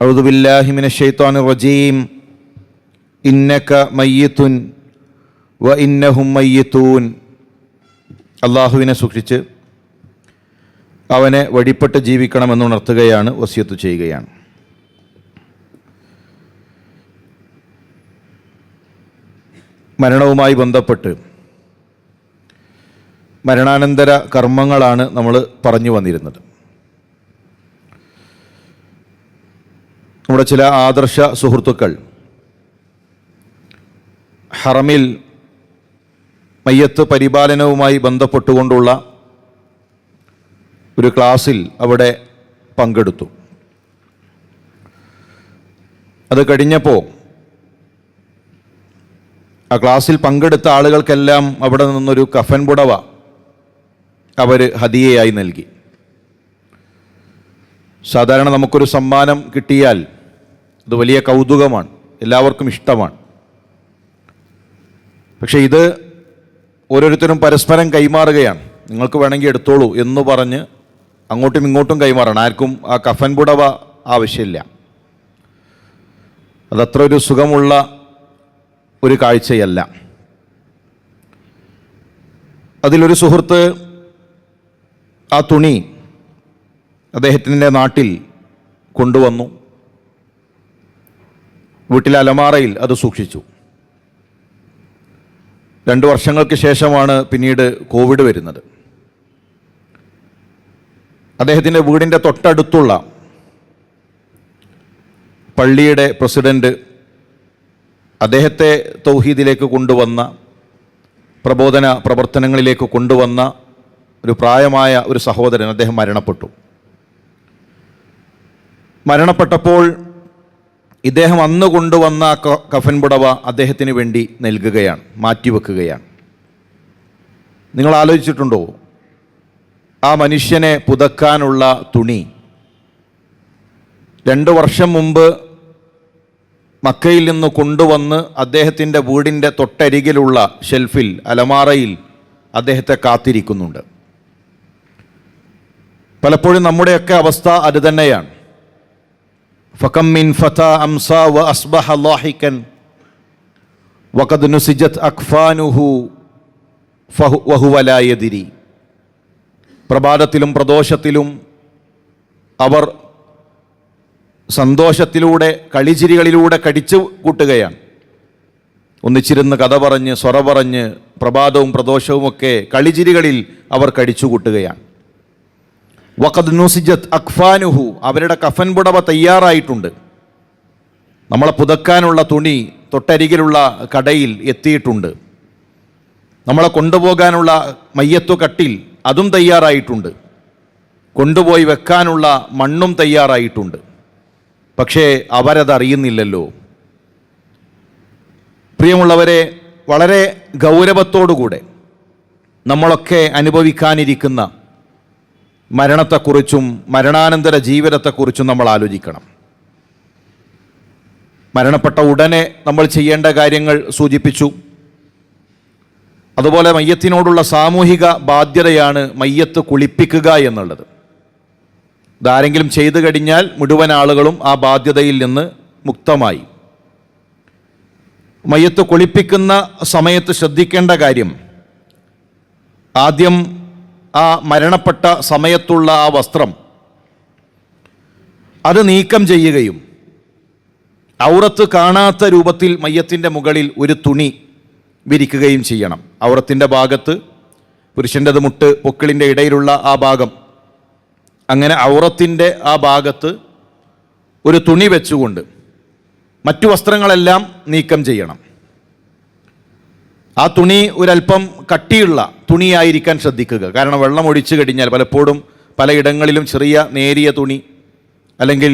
أعوذ بالله من الشيطان الرجيم إنك ميت وإنهم ميتون അള്ളാഹുവിനെ സൂക്ഷിച്ച് അവനെ വഴിപ്പെട്ട് ജീവിക്കണമെന്ന് ഉണർത്തുകയാണ് വസിയത്ത് ചെയ്യുകയാണ് മരണവുമായി ബന്ധപ്പെട്ട് മരണാനന്തര കർമ്മങ്ങളാണ് നമ്മൾ പറഞ്ഞു വന്നിരുന്നത് നമ്മുടെ ചില ആദർശ സുഹൃത്തുക്കൾ. ഹറമിൽ മയ്യത്ത് പരിപാലനവുമായി ബന്ധപ്പെട്ടുകൊണ്ടുള്ള ഒരു ക്ലാസ്സിൽ അവിടെ പങ്കെടുത്തു. അത് കഴിഞ്ഞപ്പോൾ ആ ക്ലാസ്സിൽ പങ്കെടുത്ത ആളുകൾക്കെല്ലാം അവിടെ നിന്നൊരു കഫൻ പുടവ അവർ ഹദിയയായി നൽകി. സാധാരണ നമുക്കൊരു സമ്മാനം കിട്ടിയാൽ അത് വലിയ കൗതുകമാണ്. എല്ലാവർക്കും ഇഷ്ടമാണ്. പക്ഷേ ഇത് ഓരോരുത്തരും പരസ്പരം കൈമാറുകയാണ്. നിങ്ങൾക്ക് വേണമെങ്കിൽ എടുത്തോളൂ എന്ന് പറഞ്ഞ് അങ്ങോട്ടും ഇങ്ങോട്ടും കൈമാറണം. ആർക്കും ആ കഫൻ പുടവ ആവശ്യമില്ല. അതത്ര ഒരു സുഖമുള്ള ഒരു കാഴ്ചയല്ല. അതിലൊരു സുഹൃത്ത് ആ തുണി അദ്ദേഹത്തിന്റെ നാട്ടിൽ കൊണ്ടുവന്നു. വീട്ടിലെ അലമാറയിൽ അത് സൂക്ഷിച്ചു. രണ്ട് വർഷങ്ങൾക്ക് ശേഷമാണ് പിന്നീട് കോവിഡ് വരുന്നത്. അദ്ദേഹത്തിന്റെ വീടിന്റെ തൊട്ടടുത്തുള്ള പള്ളിയുടെ പ്രസിഡന്റ് അദ്ദേഹത്തെ തൗഹീദിലേക്ക് കൊണ്ടുവന്ന പ്രബോധന പ്രവർത്തനങ്ങളിലേക്ക് കൊണ്ടുവന്ന ഒരു പ്രായമായ ഒരു സഹോദരൻ അദ്ദേഹം മരണപ്പെട്ടു. മരണപ്പെട്ടപ്പോൾ ഇദ്ദേഹം അന്ന് കൊണ്ടുവന്ന കഫൻ പുടവ അദ്ദേഹത്തിന് വേണ്ടി നൽകുകയാണ് മാറ്റിവെക്കുകയാണ്. നിങ്ങൾ ആലോചിച്ചിട്ടുണ്ടോ? ആ മനുഷ്യനെ പുതക്കാനുള്ള തുണി. രണ്ട് വർഷം മുമ്പ് മക്കയിൽ നിന്ന് കൊണ്ടുവന്ന് അദ്ദേഹത്തിന്റെ വീടിന്റെ തൊട്ടരികിലുള്ള ഷെൽഫിൽ അലമാറയിൽ അദ്ദേഹത്തെ കാത്തിരിക്കുന്നുണ്ട്. പലപ്പോഴും നമ്മുടെയൊക്കെ അവസ്ഥ അത് തന്നെയാണ്. فكم من فتى أمسى وأصبح ضاحكا وقد نسجت أكفانه فهو- وهو لا يدري പ്രഭാതത്തിലും പ്രദോഷത്തിലും അവർ സന്തോഷത്തിലൂടെ കളിച്ചിരികളിലൂടെ കടിച്ചു കൂട്ടുകയാണ് ഒന്നിച്ചിരുന്ന് കഥ പറഞ്ഞ് സ്വറ പറഞ്ഞ് പ്രഭാതവും പ്രദോഷവുമൊക്കെ കളിച്ചിരികളിൽ അവർ കടിച്ചു കൂട്ടുകയാണ് വഖദ് നുസിജത്ത് അക്ഫാനുഹു അവരുടെ കഫൻ പുടവ തയ്യാറായിട്ടുണ്ട്. നമ്മളെ പുതക്കാനുള്ള തുണി തൊട്ടരികിലുള്ള കടയിൽ എത്തിയിട്ടുണ്ട്. നമ്മളെ കൊണ്ടുപോകാനുള്ള മയ്യത്തു കട്ടിൽ അതും തയ്യാറായിട്ടുണ്ട്. കൊണ്ടുപോയി വെക്കാനുള്ള മണ്ണും തയ്യാറായിട്ടുണ്ട്. പക്ഷേ അവരതറിയുന്നില്ലല്ലോ. പ്രിയമുള്ളവരെ വളരെ ഗൗരവത്തോടുകൂടെ നമ്മളൊക്കെ അനുഭവിക്കാനിരിക്കുന്ന മരണത്തെക്കുറിച്ചും മരണാനന്തര ജീവിതത്തെക്കുറിച്ചും നമ്മൾ ആലോചിക്കണം. മരണപ്പെട്ട ഉടനെ നമ്മൾ ചെയ്യേണ്ട കാര്യങ്ങൾ സൂചിപ്പിച്ചു. അതുപോലെ മയ്യത്തിനോടുള്ള സാമൂഹിക ബാധ്യതയാണ് മയ്യത്ത് കുളിപ്പിക്കുക എന്നുള്ളത്. ഇതാരെങ്കിലും ചെയ്തു കഴിഞ്ഞാൽ മുഴുവൻ ആളുകളും ആ ബാധ്യതയിൽ നിന്ന് മുക്തമായി. മയ്യത്ത് കുളിപ്പിക്കുന്ന സമയത്ത് ശ്രദ്ധിക്കേണ്ട കാര്യം ആദ്യം ആ മരണപ്പെട്ട സമയത്തുള്ള ആ വസ്ത്രം അത് നീക്കം ചെയ്യുകയും ഔറത്ത് കാണാത്ത രൂപത്തിൽ മയ്യത്തിന്റെ മുകളിൽ ഒരു തുണി വിരിക്കുകയും ചെയ്യണം. ഔറത്തിന്റെ ഭാഗത്ത് പുരുഷന്റെത് മുട്ട് പൊക്കിളിന്റെ ഇടയിലുള്ള ആ ഭാഗം. അങ്ങനെ ഔറത്തിന്റെ ആ ഭാഗത്ത് ഒരു തുണി വെച്ചുകൊണ്ട് മറ്റു വസ്ത്രങ്ങളെല്ലാം നീക്കം ചെയ്യണം. ആ തുണി ഒരല്പം കട്ടിയുള്ള തുണിയായിരിക്കാൻ ശ്രദ്ധിക്കുക. കാരണം വെള്ളം ഒഴിച്ചു കഴിഞ്ഞാൽ പലപ്പോഴും പലയിടങ്ങളിലും ചെറിയ നേരിയ തുണി അല്ലെങ്കിൽ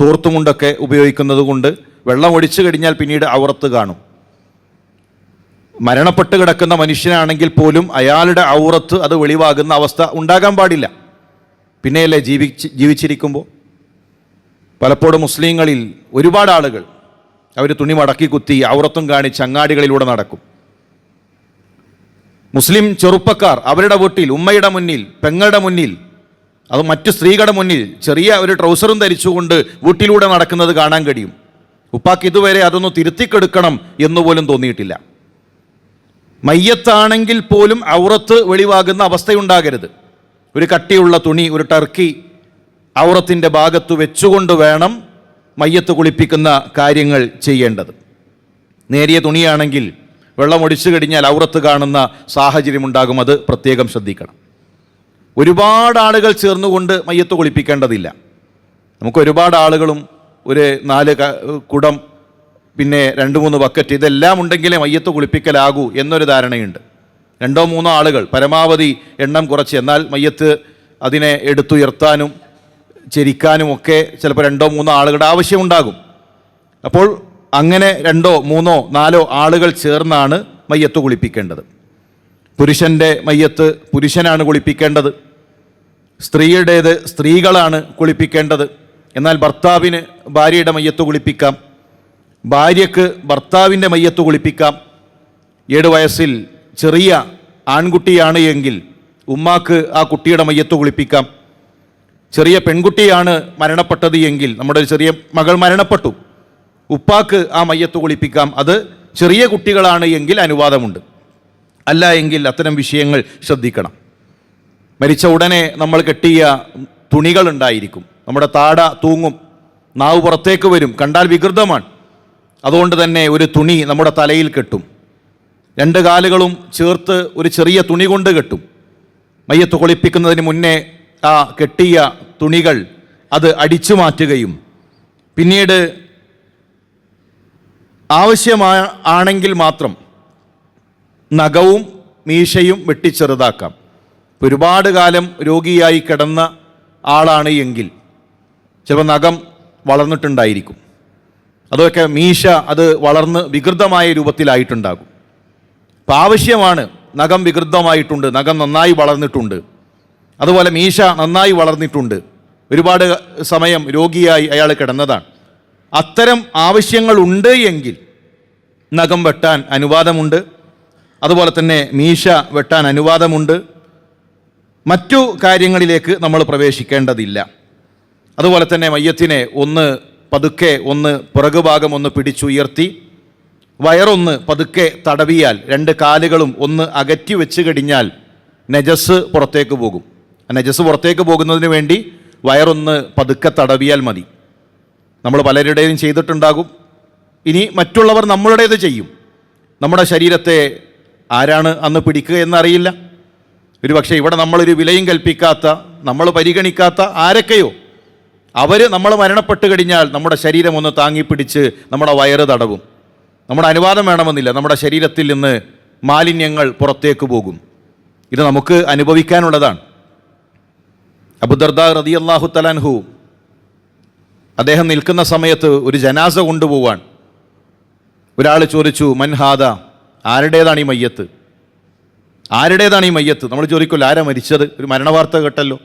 തോർത്തുമുണ്ടൊക്കെ ഉപയോഗിക്കുന്നത് കൊണ്ട് വെള്ളം ഒഴിച്ചു കഴിഞ്ഞാൽ പിന്നീട് ഔറത്ത് കാണും. മരണപ്പെട്ട് കിടക്കുന്ന മനുഷ്യനാണെങ്കിൽ പോലും അയാളുടെ ഔറത്ത് അത് വെളിവാകുന്ന അവസ്ഥ ഉണ്ടാകാൻ പാടില്ല. പിന്നെയല്ലേ ജീവിച്ച് ജീവിച്ചിരിക്കുമ്പോൾ പലപ്പോഴും മുസ്ലിങ്ങളിൽ ഒരുപാട് ആളുകൾ അവർ തുണി മടക്കി കുത്തി ഔറത്തും കാണിച്ച് അങ്ങാടികളിലൂടെ നടക്കും. മുസ്ലിം ചെറുപ്പക്കാർ അവരുടെ വീട്ടിൽ ഉമ്മയുടെ മുന്നിൽ പെങ്ങളുടെ മുന്നിൽ അത് മറ്റു സ്ത്രീകളുടെ മുന്നിൽ ചെറിയ ഒരു ട്രൗസറും ധരിച്ചുകൊണ്ട് വീട്ടിലൂടെ നടക്കുന്നത് കാണാൻ കഴിയും. ഉപ്പാക്ക് ഇതുവരെ അതൊന്ന് തിരുത്തിക്കെടുക്കണം എന്നുപോലും തോന്നിയിട്ടില്ല. മയ്യത്താണെങ്കിൽ പോലും ഔറത്ത് വെളിവാകുന്ന അവസ്ഥയുണ്ടാകരുത്. ഒരു കട്ടിയുള്ള തുണി ഒരു ടർക്കി ഔറത്തിന്റെ ഭാഗത്ത് വെച്ചുകൊണ്ട് വേണം മയ്യത്ത് കുളിപ്പിക്കുന്ന കാര്യങ്ങൾ ചെയ്യേണ്ടത്. നേരിയ തുണിയാണെങ്കിൽ വെള്ളം ഒടിച്ചു കഴിഞ്ഞാൽ ഔറത്ത് കാണുന്ന സാഹചര്യമുണ്ടാകും. അത് പ്രത്യേകം ശ്രദ്ധിക്കണം. ഒരുപാട് ആളുകൾ ചേർന്നുകൊണ്ട് മയ്യത്ത് കുളിപ്പിക്കേണ്ടതില്ല. നമുക്ക് ഒരുപാട് ആളുകളും ഒരു നാല് കുടം പിന്നെ രണ്ട് മൂന്ന് ബക്കറ്റ് ഇതെല്ലാം ഉണ്ടെങ്കിലേ മയ്യത്ത് കുളിപ്പിക്കലാകൂ എന്നൊരു ധാരണയുണ്ട്. രണ്ടോ മൂന്നോ ആളുകൾ പരമാവധി എണ്ണം കുറച്ച്. എന്നാൽ മയ്യത്ത് അതിനെ എടുത്തുയർത്താനും ചെരിക്കാനും ഒക്കെ ചിലപ്പോൾ രണ്ടോ മൂന്നോ ആളുകളുടെ ആവശ്യമുണ്ടാകും. അപ്പോൾ അങ്ങനെ രണ്ടോ മൂന്നോ നാലോ ആളുകൾ ചേർന്നാണ് മയ്യത്ത് കുളിപ്പിക്കേണ്ടത്. പുരുഷന്റെ മയ്യത്ത് പുരുഷനാണ് കുളിപ്പിക്കേണ്ടത്. സ്ത്രീയുടേത് സ്ത്രീകളാണ് കുളിപ്പിക്കേണ്ടത്. എന്നാൽ ഭർത്താവിന് ഭാര്യയുടെ മയ്യത്ത് കുളിപ്പിക്കാം. ഭാര്യക്ക് ഭർത്താവിന്റെ മയ്യത്ത് കുളിപ്പിക്കാം. ഏഴ് വയസ്സിൽ ചെറിയ ആൺകുട്ടിയാണ് എങ്കിൽ ഉമ്മാക്ക് ആ കുട്ടിയുടെ മയ്യത്ത് കുളിപ്പിക്കാം. ചെറിയ പെൺകുട്ടിയാണ് മരണപ്പെട്ടത് എങ്കിൽ നമ്മുടെ ചെറിയ മകൾ മരണപ്പെട്ടു. ഉപ്പാക്ക് ആ മയ്യത്ത് കുളിപ്പിക്കാം. അത് ചെറിയ കുട്ടികളാണ് എങ്കിൽ അനുവാദമുണ്ട്. അല്ല എങ്കിൽ അത്തരം വിഷയങ്ങൾ ശ്രദ്ധിക്കണം. മരിച്ച ഉടനെ നമ്മൾ കെട്ടിയ തുണികളുണ്ടായിരിക്കും നമ്മുടെ താട തൂങ്ങും. നാവ് പുറത്തേക്ക് വരും. കണ്ടാൽ വികൃതമാണ്. അതുകൊണ്ട് തന്നെ ഒരു തുണി നമ്മുടെ തലയിൽ കെട്ടും. രണ്ട് കാലുകളും ചേർത്ത് ഒരു ചെറിയ തുണി കൊണ്ട് കെട്ടും. മയ്യത്ത് കുളിപ്പിക്കുന്നതിന് മുന്നേ ആ കെട്ടിയ തുണികൾ അത് അടിച്ചു മാറ്റുകയും പിന്നീട് ആവശ്യമാ ആണെങ്കിൽ മാത്രം നഖവും മീശയും വെട്ടിച്ചെറുതാക്കാം ഒരുപാട് കാലം രോഗിയായി കിടന്ന ആളാണ് എങ്കിൽ ചിലപ്പോൾ നഖം വളർന്നിട്ടുണ്ടായിരിക്കും. അതൊക്കെ മീശ അത് വളർന്ന് വികൃതമായ രൂപത്തിലായിട്ടുണ്ടാകും. അപ്പോൾ ആവശ്യമാണ് നഖം വികൃതമായിട്ടുണ്ട് നഖം നന്നായി വളർന്നിട്ടുണ്ട്. അതുപോലെ മീശ നന്നായി വളർന്നിട്ടുണ്ട്. ഒരുപാട് സമയം രോഗിയായി അയാൾ കിടന്നതാണ്. അത്തരം ആവശ്യങ്ങളുണ്ട് എങ്കിൽ നഖം വെട്ടാൻ അനുവാദമുണ്ട്. അതുപോലെ തന്നെ മീശ വെട്ടാൻ അനുവാദമുണ്ട്. മറ്റു കാര്യങ്ങളിലേക്ക് നമ്മൾ പ്രവേശിക്കേണ്ടതില്ല. അതുപോലെ തന്നെ മയ്യത്തിനെ ഒന്ന് പതുക്കെ ഒന്ന് പിറകുഭാഗം ഒന്ന് പിടിച്ചുയർത്തി വയറൊന്ന് പതുക്കെ തടവിയാൽ രണ്ട് കാലുകളും ഒന്ന് അകറ്റി വെച്ച് കഴിഞ്ഞാൽ നജസ് പുറത്തേക്ക് പോകും. നജസ് പുറത്തേക്ക് പോകുന്നതിന് വേണ്ടി വയറൊന്ന് പതുക്കെ തടവിയാൽ മതി. നമ്മൾ പലരുടെയും ചെയ്തിട്ടുണ്ടാകും. ഇനി മറ്റുള്ളവർ നമ്മളുടേത് ചെയ്യും. നമ്മുടെ ശരീരത്തെ ആരാണ് അന്ന് പിടിക്കുക എന്നറിയില്ല. ഒരു പക്ഷേ ഇവിടെ നമ്മളൊരു വിലയും കൽപ്പിക്കാത്ത നമ്മൾ പരിഗണിക്കാത്ത ആരൊക്കെയോ. അവർ നമ്മൾ മരണപ്പെട്ട് കഴിഞ്ഞാൽ നമ്മുടെ ശരീരം ഒന്ന് താങ്ങിപ്പിടിച്ച് നമ്മുടെ വയറ് തടവും. നമ്മുടെ അനുവാദം വേണമെന്നില്ല. നമ്മുടെ ശരീരത്തിൽ നിന്ന് മാലിന്യങ്ങൾ പുറത്തേക്ക് പോകും. ഇത് നമുക്ക് അനുഭവിക്കാനുള്ളതാണ്. അബുദർദ റതി അള്ളാഹു തലാൻഹു അദ്ദേഹം നിൽക്കുന്ന സമയത്ത് ഒരു ജനാസ കൊണ്ടുപോവാൻ ഒരാൾ ചോദിച്ചു മൻഹാദ ആരുടേതാണ് ഈ മയ്യത്ത്? ആരുടേതാണ് ഈ മയ്യത്ത്? നമ്മൾ ചോദിക്കുമല്ലോ ആരാ മരിച്ചത്? ഒരു മരണവാർത്ത കേട്ടല്ലോ.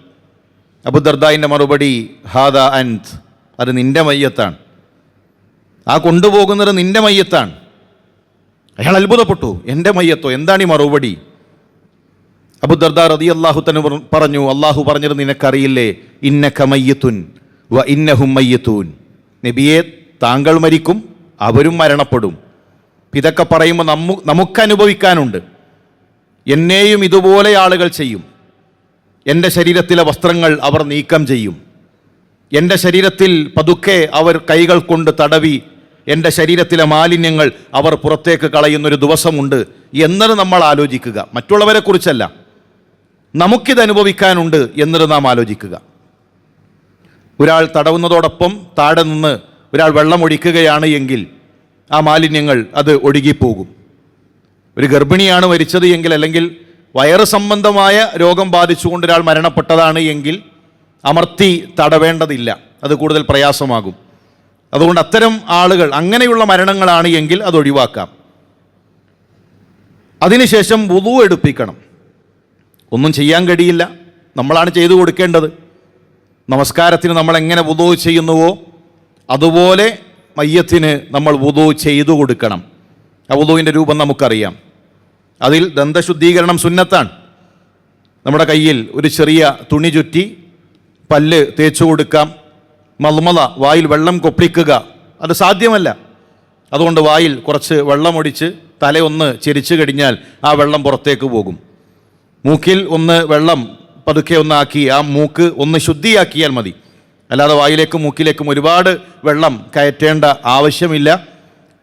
അബുദർദായിന്റെ മറുപടി ഹാദ അൻത്. അത് നിന്റെ മയ്യത്താണ്. ആ കൊണ്ടുപോകുന്നത് നിന്റെ മയ്യത്താണ്. അയാൾ അത്ഭുതപ്പെട്ടു. എന്റെ മയ്യത്തോ? എന്താണ് ഈ മറുപടി? അബുദർദ റതി അള്ളാഹു തന്നെ പറഞ്ഞു അള്ളാഹു പറഞ്ഞത് നിനക്കറിയില്ലേ? ഇന്നക മയ്യത്തുൻ വ ഇന്നഹും മയ്യത്തൂൻ. നബിയെ താങ്കൾ മരിക്കും അവരും മരണപ്പെടും. ഇതൊക്കെ പറയുമ്പോൾ നമു നമുക്ക് അനുഭവിക്കാനുണ്ട് എന്നെയും ഇതുപോലെ ആളുകൾ ചെയ്യും. എന്റെ ശരീരത്തിലെ വസ്ത്രങ്ങൾ അവർ നീക്കം ചെയ്യും. എന്റെ ശരീരത്തിൽ പതുക്കെ അവർ കൈകൾ കൊണ്ട് തടവി എന്റെ ശരീരത്തിലെ മാലിന്യങ്ങൾ അവർ പുറത്തേക്ക് കളയുന്നൊരു ദിവസമുണ്ട് എന്നത് നമ്മൾ ആലോചിക്കുക. മറ്റുള്ളവരെക്കുറിച്ചല്ല നമുക്കിത് അനുഭവിക്കാനുണ്ട് എന്നത് നാം ആലോചിക്കുക. ഒരാൾ തടവുന്നതോടൊപ്പം താഴെ നിന്ന് ഒരാൾ വെള്ളം ഒഴിക്കുകയാണ് എങ്കിൽ ആ മാലിന്യങ്ങൾ അത് ഒഴുകിപ്പോകും. ഒരു ഗർഭിണിയാണ് മരിച്ചത് എങ്കിൽ അല്ലെങ്കിൽ വയറ് സംബന്ധമായ രോഗം ബാധിച്ചുകൊണ്ട് ഒരാൾ മരണപ്പെട്ടതാണ് എങ്കിൽ അമർത്തി തടവേണ്ടതില്ല. അത് കൂടുതൽ പ്രയാസമാകും. അതുകൊണ്ട് അത്തരം ആളുകൾ അങ്ങനെയുള്ള മരണങ്ങളാണ് എങ്കിൽ അത് ഒഴിവാക്കാം. അതിനുശേഷം വുതു എടുപ്പിക്കണം. ഒന്നും ചെയ്യാൻ കഴിയില്ല. നമ്മളാണ് ചെയ്തു കൊടുക്കേണ്ടത്. നമസ്കാരത്തിന് നമ്മൾ എങ്ങനെ വുതു ചെയ്യുന്നുവോ അതുപോലെ മയ്യത്തിന് നമ്മൾ വുതു ചെയ്തു കൊടുക്കണം. ആ വുതുവിന്റെ രൂപം നമുക്കറിയാം. അതിൽ ദന്തശുദ്ധീകരണം സുന്നത്താണ്. നമ്മുടെ കയ്യിൽ ഒരു ചെറിയ തുണി ചുറ്റി പല്ല് തേച്ചു കൊടുക്കാം. മൽമല വായിൽ വെള്ളം കൊപ്പിക്കുക. അത് സാധ്യമല്ല. അതുകൊണ്ട് വായിൽ കുറച്ച് വെള്ളമൊടിച്ച് തലയൊന്ന് ചെരിച്ചു കഴിഞ്ഞാൽ ആ വെള്ളം പുറത്തേക്ക് പോകും. മൂക്കിൽ ഒന്ന് വെള്ളം പതുക്കെ ഒന്നാക്കി ആ മൂക്ക് ഒന്ന് ശുദ്ധിയാക്കിയാൽ മതി. അല്ലാതെ വായിലേക്കും മൂക്കിലേക്കും ഒരുപാട് വെള്ളം കയറ്റേണ്ട ആവശ്യമില്ല.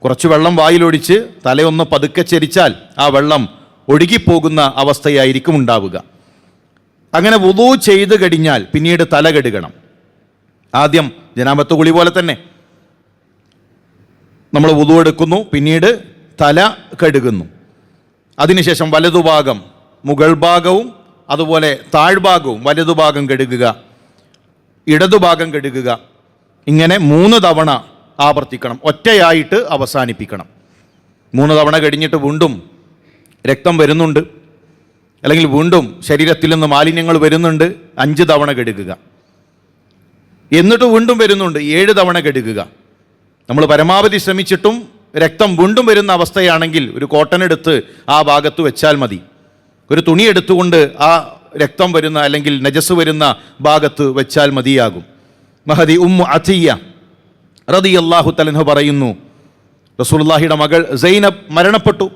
കുറച്ച് വെള്ളം വായിലൊടിച്ച് തലയൊന്ന് പതുക്കെ ചരിച്ചാൽ ആ വെള്ളം ഒഴുകിപ്പോകുന്ന അവസ്ഥയായിരിക്കും ഉണ്ടാവുക. അങ്ങനെ വുതു ചെയ്ത് കഴിഞ്ഞാൽ പിന്നീട് തല കെടുകണം. ആദ്യം ജനാമത്ത് കുളി പോലെ തന്നെ. നമ്മൾ വുതു എടുക്കുന്നു പിന്നീട് തല കഴുകുന്നു അതിനുശേഷം വലതുഭാഗം മുകൾ ഭാഗവും അതുപോലെ താഴ്ഭാഗവും വലതുഭാഗം കഴുകുക ഇടതുഭാഗം കെടുകുക ഇങ്ങനെ മൂന്ന് തവണ ആവർത്തിക്കണം. ഒറ്റയായിട്ട് അവസാനിപ്പിക്കണം. മൂന്ന് തവണ കഴിഞ്ഞിട്ട് വീണ്ടും രക്തം വരുന്നുണ്ട്. അല്ലെങ്കിൽ വീണ്ടും ശരീരത്തിൽ നിന്ന് മാലിന്യങ്ങൾ വരുന്നുണ്ട്. അഞ്ച് തവണ കെടുകുക എന്നിട്ട് വീണ്ടും വരുന്നുണ്ട്. ഏഴ് തവണ കെടുകുക നമ്മൾ പരമാവധി ശ്രമിച്ചിട്ടും രക്തം വീണ്ടും വരുന്ന അവസ്ഥയാണെങ്കിൽ ഒരു കോട്ടൺ എടുത്ത് ആ ഭാഗത്ത് വെച്ചാൽ മതി. ഒരു തുണി എടുത്തുകൊണ്ട് ആ രക്തം വരുന്ന അല്ലെങ്കിൽ നജസ് വരുന്ന ഭാഗത്ത് വെച്ചാൽ മതിയാകും. മഹദി ഉമ്മു അഥിയ റതി അള്ളാഹു തലൻഹ പറയുന്നു റസൂലുള്ളാഹിയുടെ മകൾ സൈനബ് മരണപ്പെട്ടു.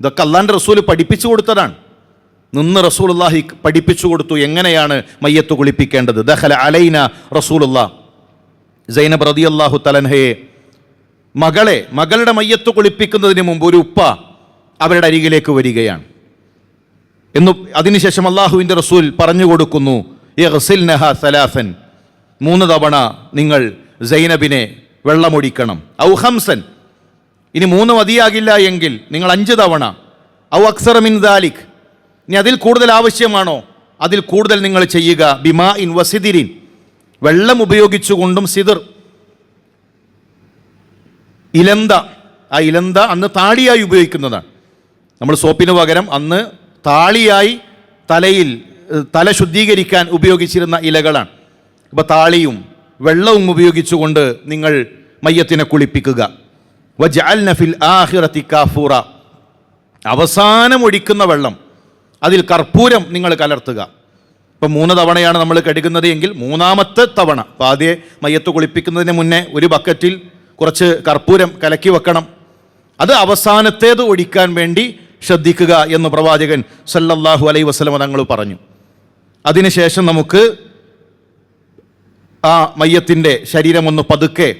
ഇതൊക്കെ അള്ളാന്റെ റസൂൽ പഠിപ്പിച്ചു കൊടുത്തതാണ്. നിന്ന് റസൂലുള്ളാഹി പഠിപ്പിച്ചു കൊടുത്തു എങ്ങനെയാണ് മയ്യത്ത് കുളിപ്പിക്കേണ്ടത്? ദഹല അലൈന റസൂലുള്ള. സൈനബ് റതി അള്ളാഹു തലൻഹയെ മകളെ മകളുടെ മയ്യത്ത് കുളിപ്പിക്കുന്നതിന് മുമ്പ് ഒരു ഉപ്പ അവരുടെ അരികിലേക്ക് വരികയാണ്. എന്നു അതിനുശേഷം അള്ളാഹുവിന്റെ റസൂൽ പറഞ്ഞു കൊടുക്കുന്നു യഹ്സിൽനഹ സലാസൻ. മൂന്ന് തവണ നിങ്ങൾ സൈനബിനെ വെള്ളമൊടിക്കണം. ഔ ഹംസൻ ഇനി മൂന്ന് മതിയാകില്ല എങ്കിൽ നിങ്ങൾ അഞ്ച് തവണ. ഔ അക്സറ മിൻ ദാലിഖ് ഇനി അതിൽ കൂടുതൽ ആവശ്യമാണോ? അതിൽ കൂടുതൽ നിങ്ങൾ ചെയ്യുക. ബിമാ ഇൻ വസിദിരിൻ. വെള്ളം ഉപയോഗിച്ചുകൊണ്ടും സിദിർ. ഇലന്ത. ആ ഇലന്ത അന്ന് താടിയായി ഉപയോഗിക്കുന്നതാണ്. നമ്മൾ സോപ്പിന് പകരം അന്ന് താളിയായി തലയിൽ തല ശുദ്ധീകരിക്കാൻ ഉപയോഗിച്ചിരുന്ന ഇലകളാണ്. ഇപ്പോൾ താളിയും വെള്ളവും ഉപയോഗിച്ചുകൊണ്ട് നിങ്ങൾ മയ്യത്തിനെ കുളിപ്പിക്കുക. വജാൽ ഫിൽ ആഹിറത്തി കാഫൂറ. അവസാനം ഒഴിക്കുന്ന വെള്ളം അതിൽ കർപ്പൂരം നിങ്ങൾ കലർത്തുക. ഇപ്പം മൂന്ന് തവണയാണ് നമ്മൾ കഴുകുന്നത് എങ്കിൽ മൂന്നാമത്തെ തവണ. അപ്പോൾ ആദ്യം മയ്യത്ത് കുളിപ്പിക്കുന്നതിന് മുന്നേ ഒരു ബക്കറ്റിൽ കുറച്ച് കർപ്പൂരം കലക്കി വെക്കണം. അത് അവസാനത്തേത് ഒഴിക്കാൻ വേണ്ടി ശ്രദ്ധിക്കുക എന്ന് പ്രവാചകൻ സല്ലല്ലാഹു അലൈ വസ്ലമ തങ്ങൾ പറഞ്ഞു. അതിനുശേഷം നമുക്ക് ആ മയ്യത്തിന്റെ ശരീരം ഒന്ന് പതുക്കെ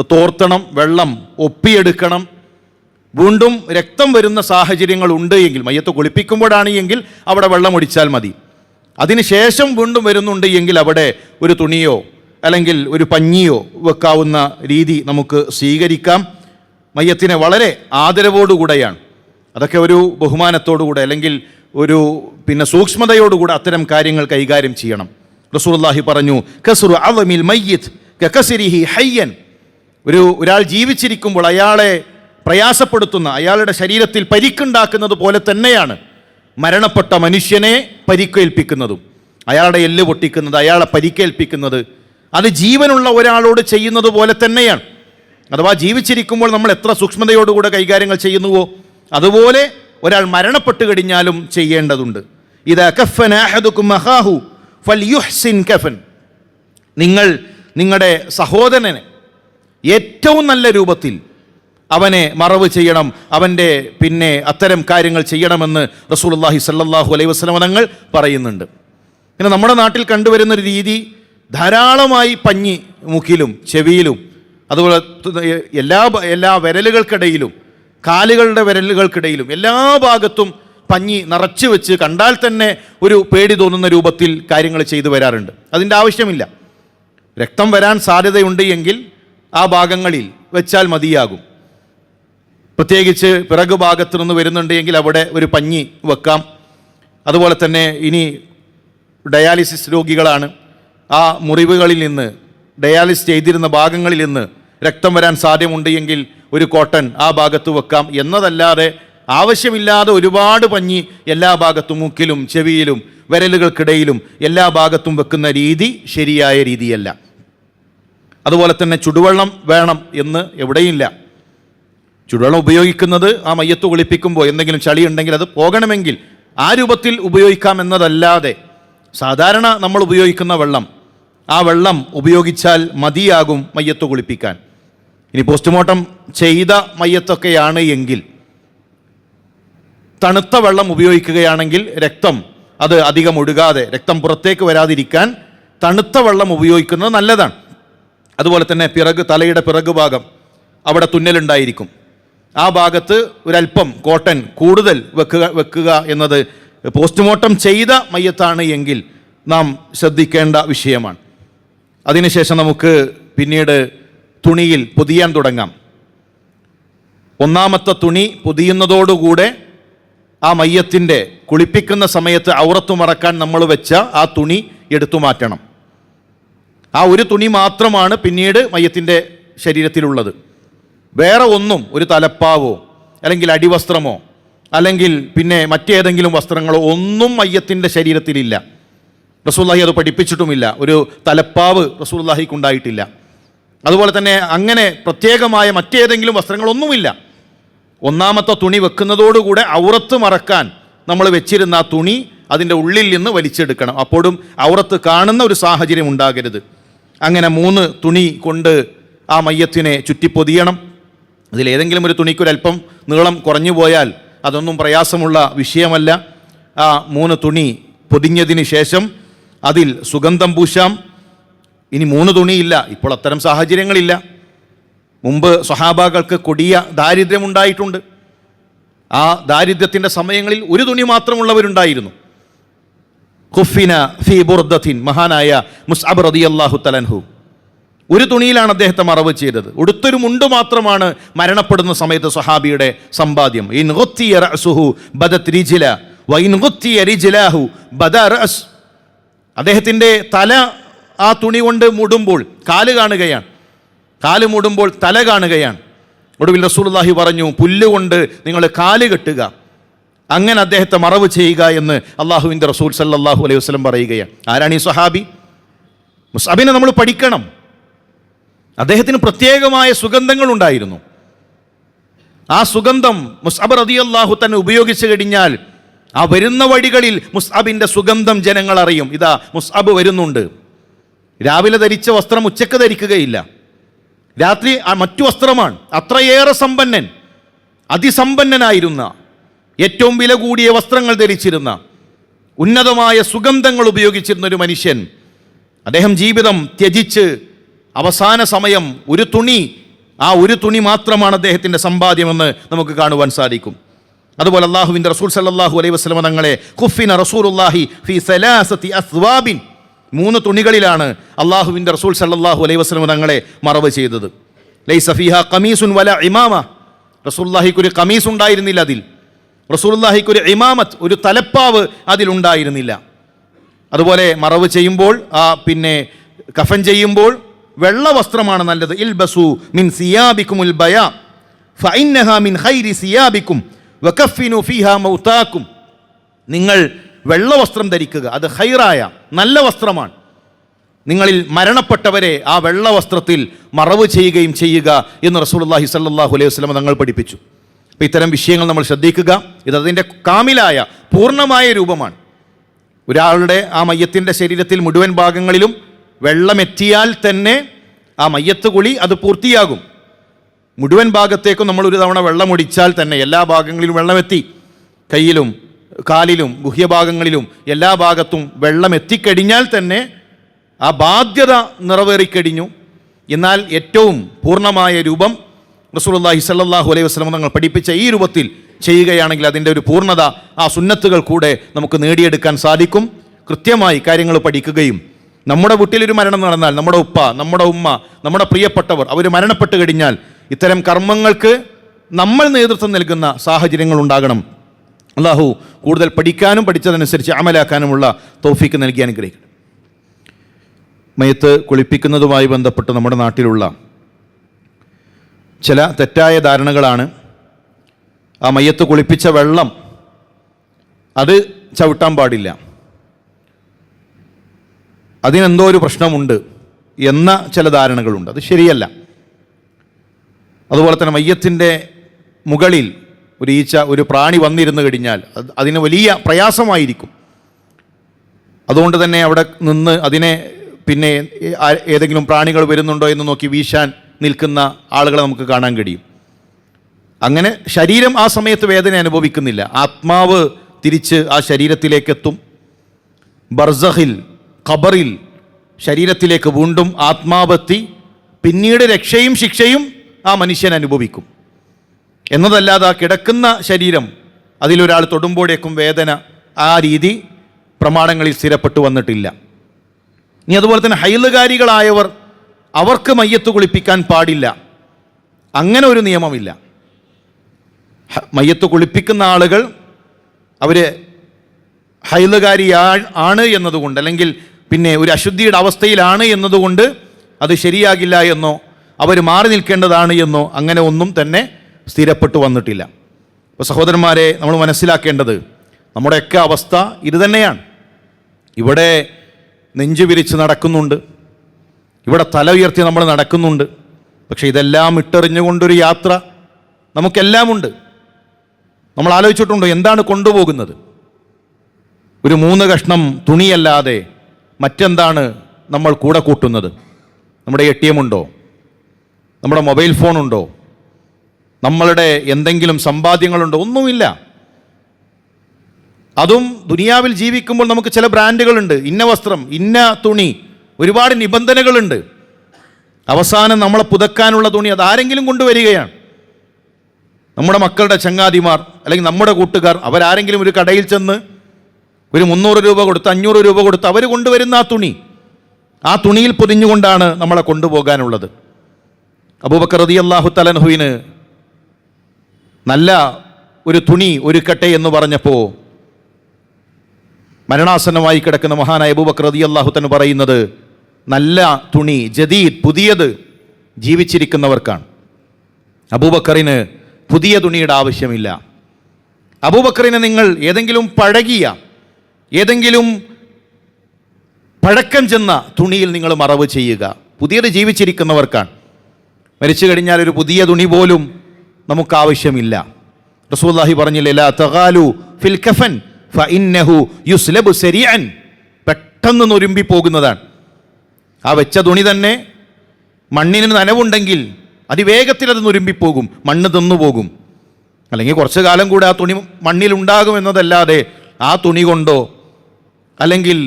തോർത്തണം വെള്ളം ഒപ്പിയെടുക്കണം. വീണ്ടും രക്തം വരുന്ന സാഹചര്യങ്ങൾ ഉണ്ട് എങ്കിൽ മയ്യത്ത് കുളിപ്പിക്കുമ്പോഴാണ് എങ്കിൽ അവിടെ വെള്ളം ഒടിച്ചാൽ മതി. അതിനുശേഷം വീണ്ടും വരുന്നുണ്ട് എങ്കിൽ അവിടെ ഒരു തുണിയോ അല്ലെങ്കിൽ ഒരു പഞ്ഞിയോ വെക്കാവുന്ന രീതി നമുക്ക് സ്വീകരിക്കാം. മയ്യത്തിനെ വളരെ ആദരവോടുകൂടെയാണ്. അതൊക്കെ ഒരു ബഹുമാനത്തോടുകൂടെ അല്ലെങ്കിൽ ഒരു പിന്നെ സൂക്ഷ്മതയോടുകൂടെ അത്തരം കാര്യങ്ങൾ കൈകാര്യം ചെയ്യണം. റസൂലുള്ളാഹി പറഞ്ഞു കസുറു അവമിൽ മയ്യിത്ത് കസിരിഹി ഹയ്യൻ. ഒരു ഒരാൾ ജീവിച്ചിരിക്കുമ്പോൾ അയാളെ പ്രയാസപ്പെടുത്തുന്ന അയാളുടെ ശരീരത്തിൽ പരിക്കുണ്ടാക്കുന്നത് പോലെ തന്നെയാണ് മരണപ്പെട്ട മനുഷ്യനെ പരിക്കേൽപ്പിക്കുന്നതും. അയാളുടെ എല്ല് പൊട്ടിക്കുന്നത് അയാളെ പരിക്കേൽപ്പിക്കുന്നത് അത് ജീവനുള്ള ഒരാളോട് ചെയ്യുന്നത് പോലെ തന്നെയാണ്. അഥവാ ജീവിച്ചിരിക്കുമ്പോൾ നമ്മൾ എത്ര സൂക്ഷ്മതയോടുകൂടെ കൈകാര്യങ്ങൾ ചെയ്യുന്നുവോ? അതുപോലെ ഒരാൾ മരണപ്പെട്ട് കഴിഞ്ഞാലും ചെയ്യേണ്ടതുണ്ട്. ഇത് ഫൽ കഫൻ. നിങ്ങൾ നിങ്ങളുടെ സഹോദരനെ ഏറ്റവും നല്ല രൂപത്തിൽ അവനെ മറവ് ചെയ്യണം അവന്റെ പിന്നെ അത്തരം കാര്യങ്ങൾ ചെയ്യണമെന്ന് റസൂലുള്ളാഹി സല്ലാഹു അലൈഹി വസല്ലം തങ്ങൾ പറയുന്നുണ്ട്. പിന്നെ നമ്മുടെ നാട്ടിൽ കണ്ടുവരുന്ന ഒരു രീതി ധാരാളമായി പഞ്ഞി മുക്കിലും ചെവിയിലും അതുപോലെ എല്ലാ എല്ലാ വിരലുകൾക്കിടയിലും കാലുകളുടെ വിരലുകൾക്കിടയിലും എല്ലാ ഭാഗത്തും പഞ്ഞി നിറച്ചു വെച്ച് കണ്ടാൽ തന്നെ ഒരു പേടി തോന്നുന്ന രൂപത്തിൽ കാര്യങ്ങൾ ചെയ്തു വരാറുണ്ട്. അതിന്റെ ആവശ്യമില്ല. രക്തം വരാൻ സാധ്യതയുണ്ട് എങ്കിൽ ആ ഭാഗങ്ങളിൽ വെച്ചാൽ മതിയാകും. പ്രത്യേകിച്ച് പിറകു ഭാഗത്തു നിന്ന് വരുന്നുണ്ട് എങ്കിൽ അവിടെ ഒരു പഞ്ഞി വെക്കാം. അതുപോലെ തന്നെ ഇനി ഡയാലിസിസ് രോഗികളാണ്. ആ മുറിവുകളിൽ നിന്ന് ഡയാലിസ് ചെയ്തിരുന്ന ഭാഗങ്ങളിൽ നിന്ന് രക്തം വരാൻ സാധ്യമുണ്ട് എങ്കിൽ ഒരു കോട്ടൺ ആ ഭാഗത്ത് വെക്കാം എന്നതല്ലാതെ ആവശ്യമില്ലാതെ ഒരുപാട് പഞ്ഞി എല്ലാ ഭാഗത്തും മുക്കിലും ചെവിയിലും വിരലുകൾക്കിടയിലും എല്ലാ ഭാഗത്തും വെക്കുന്ന രീതി ശരിയായ രീതിയല്ല. അതുപോലെ തന്നെ ചുടുവെള്ളം വേണം എന്ന് എവിടെയില്ല. ചുടുവെള്ളം ഉപയോഗിക്കുന്നത് ആ മയ്യത്ത് കുളിപ്പിക്കുമ്പോൾ എന്തെങ്കിലും ചളി ഉണ്ടെങ്കിൽ അത് പോകണമെങ്കിൽ ആ രൂപത്തിൽ ഉപയോഗിക്കാം എന്നതല്ലാതെ സാധാരണ നമ്മൾ ഉപയോഗിക്കുന്ന വെള്ളം ആ വെള്ളം ഉപയോഗിച്ചാൽ മതിയാകും മയ്യത്ത് കുളിപ്പിക്കാൻ. ഇനി പോസ്റ്റ്മോർട്ടം ചെയ്ത മയ്യത്തൊക്കെയാണ് എങ്കിൽ തണുത്ത വെള്ളം ഉപയോഗിക്കുകയാണെങ്കിൽ രക്തം അത് അധികം ഒഴുകാതെ രക്തം പുറത്തേക്ക് വരാതിരിക്കാൻ തണുത്ത വെള്ളം ഉപയോഗിക്കുന്നത് നല്ലതാണ്. അതുപോലെ തന്നെ പിറക് തലയുടെ പിറക് ഭാഗം അവിടെ തുന്നലുണ്ടായിരിക്കും. ആ ഭാഗത്ത് ഒരല്പം കോട്ടൺ കൂടുതൽ വെക്കുക വെക്കുക എന്നത് പോസ്റ്റ്മോർട്ടം ചെയ്ത മയ്യത്താണ് എങ്കിൽ നാം ശ്രദ്ധിക്കേണ്ട വിഷയമാണ്. അതിനുശേഷം നമുക്ക് പിന്നീട് തുണിയിൽ പൊതിയാൻ തുടങ്ങാം. ഒന്നാമത്തെ തുണി പൊതിയുന്നതോടുകൂടെ ആ മയ്യത്തിന്റെ കുളിപ്പിക്കുന്ന സമയത്ത് ഔറത്തു മറക്കാൻ നമ്മൾ വെച്ച ആ തുണി എടുത്തു മാറ്റണം. ആ ഒരു തുണി മാത്രമാണ് പിന്നീട് മയ്യത്തിന്റെ ശരീരത്തിലുള്ളത്. വേറെ ഒന്നും ഒരു തലപ്പാവോ അല്ലെങ്കിൽ അടിവസ്ത്രമോ അല്ലെങ്കിൽ പിന്നെ മറ്റേതെങ്കിലും വസ്ത്രങ്ങളോ ഒന്നും മയ്യത്തിന്റെ ശരീരത്തിലില്ല. റസൂല്ലാഹി അത് പഠിപ്പിച്ചിട്ടുമില്ല. ഒരു തലപ്പാവ് റസൂല്ലാഹിക്ക് ഉണ്ടായിട്ടില്ല. അതുപോലെ തന്നെ അങ്ങനെ പ്രത്യേകമായ മറ്റേതെങ്കിലും വസ്ത്രങ്ങളൊന്നുമില്ല. ഒന്നാമത്തെ തുണി വെക്കുന്നതോടുകൂടെ ഔറത്ത് മറക്കാൻ നമ്മൾ വെച്ചിരുന്ന ആ തുണി അതിന്റെ ഉള്ളിൽ നിന്ന് വലിച്ചെടുക്കണം. അപ്പോഴും ഔറത്ത് കാണുന്ന ഒരു സാഹചര്യം ഉണ്ടാകരുത്. അങ്ങനെ മൂന്ന് തുണി കൊണ്ട് ആ മയ്യത്തിനെ ചുറ്റിപ്പൊതിയണം. അതിലേതെങ്കിലും ഒരു തുണിക്കൊരല്പം നീളം കുറഞ്ഞു പോയാൽ അതൊന്നും പ്രയാസമുള്ള വിഷയമല്ല. ആ മൂന്ന് തുണി പൊതിഞ്ഞതിന് ശേഷം അതിൽ സുഗന്ധം പൂശാം. ഇനി മൂന്ന് തുണിയില്ല. ഇപ്പോൾ അത്തരം സാഹചര്യങ്ങളില്ല. മുമ്പ് സ്വഹാബാക്കൾക്ക് കൊടിയ ദാരിദ്ര്യമുണ്ടായിട്ടുണ്ട്. ആ ദാരിദ്ര്യത്തിന്റെ സമയങ്ങളിൽ ഒരു തുണി മാത്രമുള്ളവരുണ്ടായിരുന്നു. ഖുഫിന ഫി ബുർദത്തിൻ മഹാനായ മുസ്അബ് റളിയല്ലാഹു തലൻഹു ഒരു തുണിയിലാണ് അദ്ദേഹത്തെ മറവ് ചെയ്തത്. ഉടുത്തൊരു മുണ്ട് മാത്രമാണ് മരണപ്പെടുന്ന സമയത്ത് സ്വഹാബിയുടെ സമ്പാദ്യം. ഇൻ റഅസുഹു ബദത് റിജ്ല വൈൻ റിജ്ലാഹു ബദ റഅസ്. അദ്ദേഹത്തിന്റെ തല ആ തുണി കൊണ്ട് മുടുമ്പോൾ കാൽ കാണുകയാണ്. കാൽ മുടുമ്പോൾ തല കാണുകയാണ്. ഒടുവിൽ റസൂലുള്ളാഹി പറഞ്ഞു പുല്ലുകൊണ്ട് നിങ്ങൾ കാൽ കെട്ടുക. അങ്ങനെ അദ്ദേഹത്തെ മറവ് ചെയ്യുക എന്ന് അള്ളാഹുവിന്റെ റസൂൽ സല്ലാഹു അലൈഹി വസ്ലം പറയുകയാണ്. ആരാണ് ഈ സ്വഹാബി? മുസാബിനെ നമ്മൾ പഠിക്കണം. അദ്ദേഹത്തിന് പ്രത്യേകമായ സുഗന്ധങ്ങൾ ഉണ്ടായിരുന്നു ആ സുഗന്ധം മുസ്അബ് റളിയല്ലാഹു തന്നെ ഉപയോഗിച്ചു കഴിഞ്ഞാൽ ആ വരുന്ന വഴികളിൽ മുസ്അബിന്റെ സുഗന്ധം ജനങ്ങൾ അറിയും. ഇതാ മുസ്അബ് വരുന്നുണ്ട്. രാവിലെ ധരിച്ച വസ്ത്രം ഉച്ചയ്ക്ക് ധരിക്കുകയില്ല. രാത്രി മറ്റു വസ്ത്രമാണ്. അത്രയേറെ സമ്പന്നൻ അതിസമ്പന്നനായിരുന്ന ഏറ്റവും വില കൂടിയ വസ്ത്രങ്ങൾ ധരിച്ചിരുന്ന ഉന്നതമായ സുഗന്ധങ്ങൾ ഉപയോഗിച്ചിരുന്ന ഒരു മനുഷ്യൻ അദ്ദേഹം ജീവിതം ത്യജിച്ച് അവസാന സമയം ഒരു തുണി ആ ഒരു തുണി മാത്രമാണ് അദ്ദേഹത്തിന്റെ സമ്പാദ്യമെന്ന് നമുക്ക് കാണുവാൻ സാധിക്കും. അതുപോലെ അള്ളാഹുവിന്റെ റസൂൽ സല്ലാഹു അലൈഹി വസല്ലമ തങ്ങളെ ഖുഫിന റസൂലുള്ളാഹി ഫി സലാസത്തി അസ്വാബിൻ മൂന്ന് തുണികളിലാണ് അള്ളാഹുവിന്റെ റസൂൽ സല്ലാഹു അലൈഹി വസ്ലം തങ്ങളെ മറവ് ചെയ്തത്. ലൈ സഫീഹ കമീസുൻ വല ഇമാമ. റസൂല്ലാഹിക്കൊരു കമീസ് ഉണ്ടായിരുന്നില്ല അതിൽ. റസൂല്ലാഹിക്കൊരു ഇമാമത്ത് ഒരു തലപ്പാവ് അതിലുണ്ടായിരുന്നില്ല അതുപോലെ മറവ് ചെയ്യുമ്പോൾ ആ പിന്നെ കഫൻ ചെയ്യുമ്പോൾ വെള്ള വസ്ത്രമാണ് നല്ലത്. ഇൽ ബസു മിൻ സിയാബിക്കുമുൽ ബയാ. ഫൈനഹ മിൻ ഹൈരി സിയാബിക്കും. വകഫിനു ഫിഹ മൗതാക്കും നിങ്ങൾ വെള്ള വസ്ത്രം ധരിക്കുക. അത് ഹൈറായ നല്ല വസ്ത്രമാണ്. നിങ്ങളിൽ മരണപ്പെട്ടവരെ ആ വെള്ള വസ്ത്രത്തിൽ മറവ് ചെയ്യുകയും ചെയ്യുക എന്ന് റസൂലുള്ളാഹി സല്ലാഹു അലൈഹി വസല്ലം തങ്ങൾ പഠിപ്പിച്ചു. അപ്പോൾ ഇത്തരം വിഷയങ്ങൾ നമ്മൾ ശ്രദ്ധിക്കുക. ഇത് അതിന്റെ കാമിലായ പൂർണമായ രൂപമാണ്. ഒരാളുടെ ആ മയ്യത്തിന്റെ ശരീരത്തിൽ മുഴുവൻ ഭാഗങ്ങളിലും വെള്ളമെത്തിയാൽ തന്നെ ആ മയ്യത്ത് കുളി അത് പൂർത്തിയാകും. മുഴുവൻ ഭാഗത്തേക്കും നമ്മൾ ഒരു തവണ വെള്ളമൊടിച്ചാൽ തന്നെ എല്ലാ ഭാഗങ്ങളിലും വെള്ളമെത്തി. കയ്യിലും കാലിലും ഗുഹ്യഭാഗങ്ങളിലും എല്ലാ ഭാഗത്തും വെള്ളം എത്തിക്കഴിഞ്ഞാൽ തന്നെ ആ ബാധ്യത നിറവേറിക്കഴിഞ്ഞു. എന്നാൽ ഏറ്റവും പൂർണമായ രൂപം റസൂലുള്ളാഹി സ്വല്ലല്ലാഹു അലൈഹി വസല്ലം തങ്ങൾ പഠിപ്പിച്ച ഈ രൂപത്തിൽ ചെയ്യുകയാണെങ്കിൽ അതിന്റെ ഒരു പൂർണത ആ സുന്നത്തുകൾ കൂടെ നമുക്ക് നേടിയെടുക്കാൻ സാധിക്കും. കൃത്യമായി കാര്യങ്ങൾ പഠിക്കുകയും നമ്മുടെ വീട്ടിലൊരു മരണം നടന്നാൽ നമ്മുടെ ഉപ്പ നമ്മുടെ ഉമ്മ നമ്മുടെ പ്രിയപ്പെട്ടവർ അവർ മരണപ്പെട്ട് കഴിഞ്ഞാൽ ഇത്തരം കർമ്മങ്ങൾക്ക് നമ്മൾ നേതൃത്വം നൽകുന്ന സാഹചര്യങ്ങൾ ഉണ്ടാകണം. അള്ളാഹു കൂടുതൽ പഠിക്കാനും പഠിച്ചതനുസരിച്ച് അമലാക്കാനുമുള്ള തോഫിക്ക് നൽകി അനുഗ്രഹിക്കണം മയത്ത് കുളിപ്പിക്കുന്നതുമായി ബന്ധപ്പെട്ട് നമ്മുടെ നാട്ടിലുള്ള ചില തെറ്റായ ധാരണകളാണ് ആ മയ്യത്ത് കുളിപ്പിച്ച വെള്ളം അത് ചവിട്ടാൻ പാടില്ല. അതിനെന്തോ ഒരു പ്രശ്നമുണ്ട് എന്ന ചില ധാരണകളുണ്ട്. അത് ശരിയല്ല. അതുപോലെ തന്നെ മയ്യത്തിന്റെ മുകളിൽ ഒരു ഈച്ച ഒരു പ്രാണി വന്നിരുന്നു കഴിഞ്ഞാൽ അത് അതിന് വലിയ പ്രയാസമായിരിക്കും. അതുകൊണ്ട് തന്നെ അവിടെ നിന്ന് അതിനെ പിന്നെ ഏതെങ്കിലും പ്രാണികൾ വരുന്നുണ്ടോ എന്ന് നോക്കി വീശാൻ നിൽക്കുന്ന ആളുകളെ നമുക്ക് കാണാൻ കഴിയും. അങ്ങനെ ശരീരം ആ സമയത്ത് വേദന അനുഭവിക്കുന്നില്ല. ആത്മാവ് തിരിച്ച് ആ ശരീരത്തിലേക്കെത്തും. ബർസഹിൽ ഖബറിൽ ശരീരത്തിലേക്ക് വീണ്ടും ആത്മാവെത്തി പിന്നീട് രക്ഷയും ശിക്ഷയും ആ മനുഷ്യൻ അനുഭവിക്കും. എന്നതല്ലാതെ ആ കിടക്കുന്ന ശരീരം അതിലൊരാൾ തൊടുമ്പോഴേക്കും വേദന ആ രീതി പ്രമാണങ്ങളിൽ സ്ഥിരപ്പെട്ടു വന്നിട്ടില്ല. ഇനി അതുപോലെ തന്നെ ഹൈലുകാരികളായവർ അവർക്ക് മയ്യത്ത് കുളിപ്പിക്കാൻ പാടില്ല. അങ്ങനെ ഒരു നിയമമില്ല. മയ്യത്ത് കുളിപ്പിക്കുന്ന ആളുകൾ അവർ ഹൈലുകാരി ആണ് എന്നതുകൊണ്ട് അല്ലെങ്കിൽ പിന്നെ ഒരു അശുദ്ധിയുടെ അവസ്ഥയിലാണ് എന്നതുകൊണ്ട് അത് ശരിയാകില്ല എന്നോ അവർ മാറി നിൽക്കേണ്ടതാണ് എന്നോ അങ്ങനെ ഒന്നും തന്നെ സ്ഥിരപ്പെട്ടു വന്നിട്ടില്ല. അപ്പോൾ സഹോദരന്മാരെ നമ്മൾ മനസ്സിലാക്കേണ്ടത് നമ്മുടെയൊക്കെ അവസ്ഥ ഇത് തന്നെയാണ് ഇവിടെ നെഞ്ചു വിരിച്ച് നടക്കുന്നുണ്ട്. ഇവിടെ തല ഉയർത്തി നമ്മൾ നടക്കുന്നുണ്ട്. പക്ഷേ ഇതെല്ലാം ഇട്ടെറിഞ്ഞുകൊണ്ടൊരു യാത്ര നമുക്കെല്ലാം ഉണ്ട് നമ്മൾ ആലോചിച്ചിട്ടുണ്ടോ എന്താണ് കൊണ്ടുപോകുന്നത്? ഒരു മൂന്ന് കഷ്ണം തുണിയല്ലാതെ മറ്റെന്താണ് നമ്മൾ കൂടെ കൂട്ടുന്നത്? നമ്മുടെ എ ടി എം ഉണ്ടോ? നമ്മുടെ മൊബൈൽ ഫോണുണ്ടോ? നമ്മളുടെ എന്തെങ്കിലും സമ്പാദ്യങ്ങളുണ്ടോ? ഒന്നുമില്ല. അതും ദുനിയാവിൽ ജീവിക്കുമ്പോൾ നമുക്ക് ചില ബ്രാൻഡുകളുണ്ട്. ഇന്ന വസ്ത്രം ഇന്ന തുണി ഒരുപാട് നിബന്ധനകളുണ്ട്. അവസാനം നമ്മളെ പുതക്കാനുള്ള തുണി അത് ആരെങ്കിലും കൊണ്ടുവരികയാണ്. നമ്മുടെ മക്കളുടെ ചങ്ങാതിമാർ അല്ലെങ്കിൽ നമ്മുടെ കൂട്ടുകാർ അവരാരെങ്കിലും ഒരു കടയിൽ ചെന്ന് ഒരു മുന്നൂറ് രൂപ കൊടുത്ത് അഞ്ഞൂറ് രൂപ കൊടുത്ത് അവർ കൊണ്ടുവരുന്ന ആ തുണി ആ തുണിയിൽ പൊതിഞ്ഞുകൊണ്ടാണ് നമ്മളെ കൊണ്ടുപോകാനുള്ളത്. അബൂബക്കർ റതി അള്ളാഹു തലൻഹുവിന് നല്ല ഒരു തുണി ഒരുക്കട്ടെ എന്ന് പറഞ്ഞപ്പോൾ മരണാസനമായി കിടക്കുന്ന മഹാനായ അബൂബക്കർ റതി തന്നെ പറയുന്നത് നല്ല തുണി ജദീദ് പുതിയത് ജീവിച്ചിരിക്കുന്നവർക്കാണ്. അബൂബക്കറിന് പുതിയ തുണിയുടെ ആവശ്യമില്ല. അബൂബക്കറിന് നിങ്ങൾ ഏതെങ്കിലും പഴകിയ ഏതെങ്കിലും പഴക്കം ചെന്ന തുണിയിൽ നിങ്ങൾ മറവ് ചെയ്യുക. പുതിയത് ജീവിച്ചിരിക്കുന്നവർക്കാണ്. മരിച്ചു കഴിഞ്ഞാൽ ഒരു പുതിയ തുണി പോലും നമുക്ക് ആവശ്യമില്ല റസൂല്ലാഹി പറഞ്ഞില്ലേ ലാ തഗാലു ഫിൽ കഫൻ ഫ ഇന്നഹു യുസ്ലബു സെരിയൻ പെട്ടെന്ന് നൊരുമ്പി പോകുന്നതാണ്. ആ വെച്ച തുണി തന്നെ മണ്ണിന് നനവുണ്ടെങ്കിൽ അതിവേഗത്തിൽ അത് നുരുമ്പിപ്പോകും മണ്ണ് തിന്നു പോകും. അല്ലെങ്കിൽ കുറച്ച് കാലം കൂടെ ആ തുണി മണ്ണിലുണ്ടാകും എന്നതല്ലാതെ ആ തുണി കൊണ്ടോ അല്ലെങ്കിൽ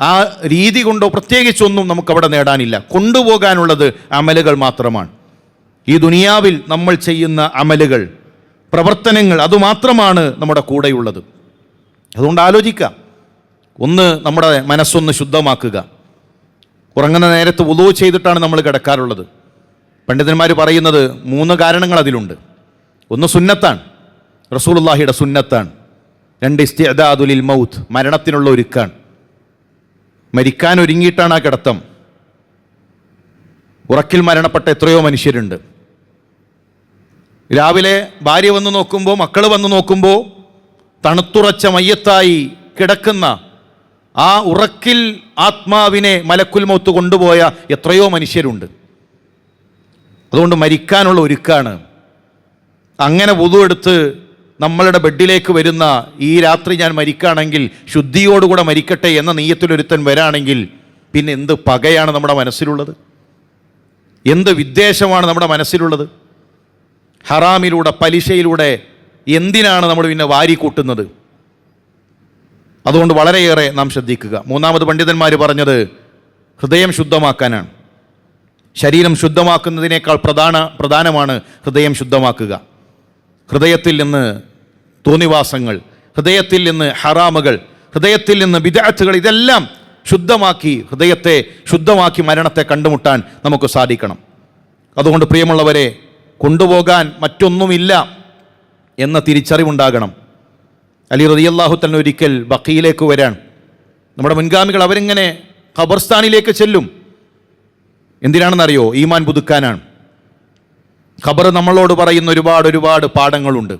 ആ രീതി കൊണ്ടോ പ്രത്യേകിച്ചൊന്നും നമുക്കവിടെ നേടാനില്ല. കൊണ്ടുപോകാനുള്ളത് അമലുകൾ മാത്രമാണ്. ഈ ദുനിയാവിൽ നമ്മൾ ചെയ്യുന്ന അമലുകൾ പ്രവർത്തനങ്ങൾ അതുമാത്രമാണ് നമ്മുടെ കൂടെയുള്ളത്. അതുകൊണ്ട് ആലോചിക്കാം ഒന്ന് നമ്മുടെ മനസ്സൊന്ന് ശുദ്ധമാക്കുക. ഉറങ്ങുന്ന നേരത്ത് ഉദോ ചെയ്തിട്ടാണ് നമ്മൾ കിടക്കാറുള്ളത്. പണ്ഡിതന്മാർ പറയുന്നത് മൂന്ന് കാരണങ്ങൾ അതിലുണ്ട്. ഒന്ന് സുന്നത്താണ്. റസൂലുള്ളാഹിയുടെ സുന്നത്താണ്. രണ്ട് ഇസ്തിഅദാദുലിൽ മൗത്ത് മരണത്തിനുള്ള ഒരുക്കാണ്. മരിക്കാൻ ഒരുങ്ങിയിട്ടാണ് ആ കിടത്തം. ഉറക്കിൽ മരണപ്പെട്ട എത്രയോ മനുഷ്യരുണ്ട്. രാവിലെ ഭാര്യ വന്ന് നോക്കുമ്പോൾ മക്കൾ വന്ന് നോക്കുമ്പോൾ തണുത്തുറച്ച മയ്യത്തായി കിടക്കുന്ന ആ ഉറക്കിൽ ആത്മാവിനെ മലക്കുൽ മൗത്ത് കൊണ്ടുപോയ എത്രയോ മനുഷ്യരുണ്ട്. അതുകൊണ്ട് മരിക്കാനുള്ള ഒരുക്കാണ്. അങ്ങനെ എടുത്ത് നമ്മളുടെ ബെഡിലേക്ക് വരുന്ന ഈ രാത്രി ഞാൻ മരിക്കുകയാണെങ്കിൽ ശുദ്ധിയോടുകൂടെ മരിക്കട്ടെ എന്ന നീയത്തിലൊരുത്തൻ വരാണെങ്കിൽ പിന്നെ എന്ത് പകയാണ് നമ്മുടെ മനസ്സിലുള്ളത്? എന്ത് വിദ്വേഷമാണ് നമ്മുടെ മനസ്സിലുള്ളത്? ഹറാമിലൂടെ പലിശയിലൂടെ എന്തിനാണ് നമ്മൾ പിന്നെ വാരി കൂട്ടുന്നത്? അതുകൊണ്ട് വളരെയേറെ നാം ശ്രദ്ധിക്കുക. മൂന്നാമത് പണ്ഡിതന്മാർ പറഞ്ഞത് ഹൃദയം ശുദ്ധമാക്കാനാണ്. ശരീരം ശുദ്ധമാക്കുന്നതിനേക്കാൾ പ്രധാന പ്രധാനമാണ് ഹൃദയം ശുദ്ധമാക്കുക. ഹൃദയത്തിൽ നിന്ന് തോന്നിവാസങ്ങൾ ഹൃദയത്തിൽ നിന്ന് ഹറാമുകൾ ഹൃദയത്തിൽ നിന്ന് വിദ്യാർത്ഥികൾ ഇതെല്ലാം ശുദ്ധമാക്കി ഹൃദയത്തെ ശുദ്ധമാക്കി മരണത്തെ കണ്ടുമുട്ടാൻ നമുക്ക് സാധിക്കണം. അതുകൊണ്ട് പ്രിയമുള്ളവരെ കൊണ്ടുപോകാൻ മറ്റൊന്നുമില്ല എന്ന തിരിച്ചറിവുണ്ടാകണം. അലി റതിയല്ലാഹു തന്നെ ഒരിക്കൽ ബക്കിയിലേക്ക് വരാൻ. നമ്മുടെ മുൻഗാമികൾ അവരിങ്ങനെ ഖബർസ്ഥാനിലേക്ക് ചെല്ലും. എന്തിനാണെന്നറിയോ? ഈമാൻ പുതുക്കാനാണ്. ഖബർ നമ്മളോട് പറയുന്ന ഒരുപാട് ഒരുപാട് പാഠങ്ങളുണ്ട്.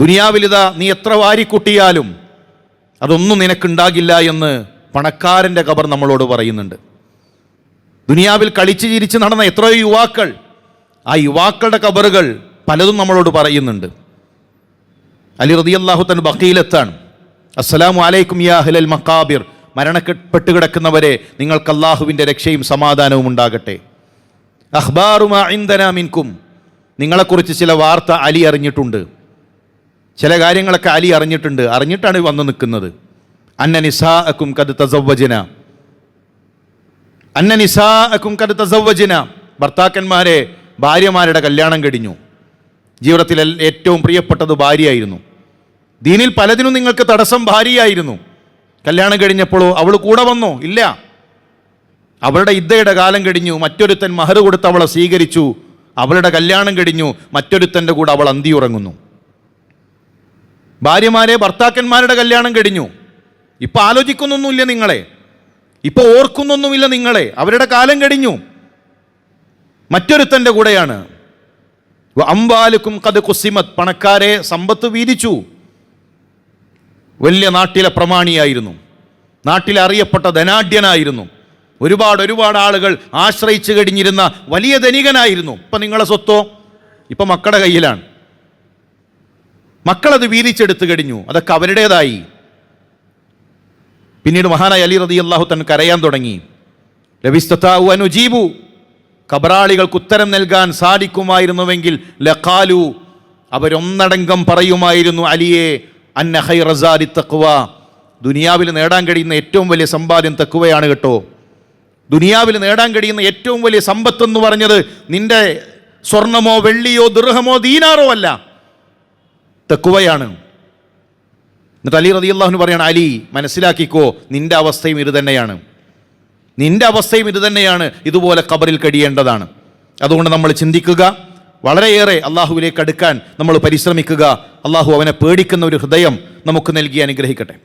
ദുനിയാവിലിത നീ എത്ര വാരിക്കുട്ടിയാലും അതൊന്നും നിനക്കുണ്ടാകില്ല എന്ന് പണക്കാരന്റെ കബർ നമ്മളോട് പറയുന്നുണ്ട്. ദുനിയാവിൽ കളിച്ച് ചിരിച്ച് നടന്ന എത്രയോ യുവാക്കൾ ആ യുവാക്കളുടെ കബറുകൾ പലതും നമ്മളോട് പറയുന്നുണ്ട്. അലി റതി അള്ളാഹു തൻ ബക്കീലെത്താണ് അസ്സലാമു അലൈക്കും യാ ഹലൽ മക്കാബിർ മരണപ്പെട്ട് കിടക്കുന്നവരെ നിങ്ങൾക്ക് അള്ളാഹുവിന്റെ രക്ഷയും സമാധാനവും ഉണ്ടാകട്ടെ. അഹ്ബാറുമാ ഇൻദന മിൻകും. നിങ്ങളെക്കുറിച്ച് ചില വാർത്ത അലി അറിഞ്ഞിട്ടുണ്ട്. ചില കാര്യങ്ങളൊക്കെ അലി അറിഞ്ഞിട്ടുണ്ട്. അറിഞ്ഞിട്ടാണ് വന്നു നിൽക്കുന്നത്. അന്ന നിസാഅക്കും കത് തസവ്വജന. അന്ന നിസാഅക്കും കത് തസവ്വജന. ഭർത്താക്കന്മാരെ ഭാര്യമാരുടെ കല്യാണം കഴിഞ്ഞു. ജീവിതത്തിൽ ഏറ്റവും പ്രിയപ്പെട്ടത് ഭാര്യയായിരുന്നു. ദീനിൽ പലതിനും നിങ്ങൾക്ക് തടസ്സം ഭാര്യയായിരുന്നു. കല്യാണം കഴിഞ്ഞപ്പോഴോ അവൾ കൂടെ വന്നോ? ഇല്ല. അവളുടെ ഇദ്ദയുടെ കാലം കഴിഞ്ഞു. മറ്റൊരുത്തൻ മഹർ കൊടുത്ത് അവളെ സ്വീകരിച്ചു. അവളുടെ കല്യാണം കഴിഞ്ഞു. മറ്റൊരുത്തന്റെ കൂടെ അവൾ അന്തിയുറങ്ങുന്നു ഭാര്യമാരെ ഭർത്താക്കന്മാരുടെ കല്യാണം കഴിഞ്ഞു. ഇപ്പോൾ ആലോചിക്കുന്നൊന്നുമില്ല നിങ്ങളെ. ഇപ്പോൾ ഓർക്കുന്നൊന്നുമില്ല നിങ്ങളെ. അവരുടെ കാലം കഴിഞ്ഞു. മറ്റൊരുത്തന്റെ കൂടെയാണ്. അമ്പാലുക്കും കത് കുസിമത്. പണക്കാരെ സമ്പത്ത് വീതിച്ചു. വലിയ നാട്ടിലെ പ്രമാണിയായിരുന്നു. നാട്ടിലെ അറിയപ്പെട്ട ധനാഢ്യനായിരുന്നു. ഒരുപാട് ഒരുപാട് ആളുകൾ ആശ്രയിച്ചു കഴിഞ്ഞിരുന്ന വലിയ ധനികനായിരുന്നു. ഇപ്പം നിങ്ങളെ സ്വത്തോ? ഇപ്പം മക്കളുടെ കയ്യിലാണ്. മക്കളത് വീതിച്ചെടുത്തു കഴിഞ്ഞു. അതൊക്കെ അവരുടേതായി. പിന്നീട് മഹാനായ അലി റതി അള്ളാഹു തൻ കരയാൻ തുടങ്ങി. ലവിസ്തത്താവു അനുജീബു. കബറാളികൾക്ക് ഉത്തരം നൽകാൻ സാധിക്കുമായിരുന്നുവെങ്കിൽ ലഖാലു. അവരൊന്നടങ്കം പറയുമായിരുന്നു അലിയെ അന്നഹൈ റസാരി തക്കുവ ദുനിയാവിൽ നേടാൻ കഴിയുന്ന ഏറ്റവും വലിയ സമ്പാദ്യം തക്കുവയാണ് കേട്ടോ. ദുനിയാവിൽ നേടാൻ കഴിയുന്ന ഏറ്റവും വലിയ സമ്പത്ത് എന്ന് പറഞ്ഞത് നിന്റെ സ്വർണമോ വെള്ളിയോ ദൃഹമോ ദീനാറോ അല്ല. തെക്കുവയാണ്. എന്നിട്ട് അലി റതി പറയാണ് അലി മനസ്സിലാക്കിക്കോ നിന്റെ അവസ്ഥയും ഇത് തന്നെയാണ്. നിന്റെ അവസ്ഥയും ഇത് തന്നെയാണ് ഇതുപോലെ കബറിൽ കഴിയേണ്ടതാണ്. അതുകൊണ്ട് നമ്മൾ ചിന്തിക്കുക വളരെയേറെ അള്ളാഹുവിലേക്ക് അടുക്കാൻ നമ്മൾ പരിശ്രമിക്കുക. അള്ളാഹു അവനെ പേടിക്കുന്ന ഒരു ഹൃദയം നമുക്ക് നൽകി അനുഗ്രഹിക്കട്ടെ.